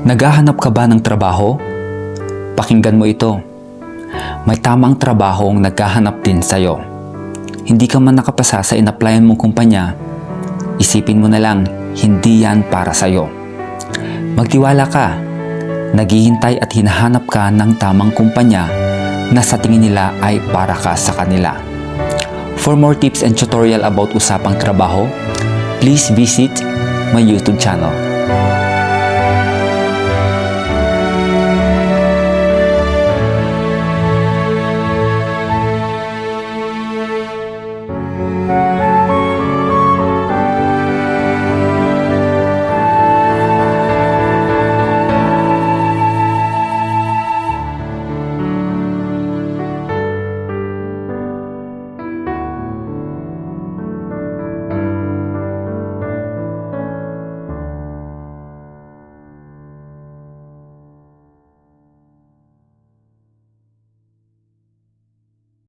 Naghahanap ka ba ng trabaho? Pakinggan mo ito. May tamang trabaho ang naghahanap din sa'yo. Hindi ka man nakapasa sa in-applyan mong kumpanya, isipin mo na lang, hindi yan para sa'yo. Magtiwala ka. Naghihintay at hinahanap ka ng tamang kumpanya na sa tingin nila ay para ka sa kanila. For more tips and tutorial about usapang trabaho, please visit my YouTube channel.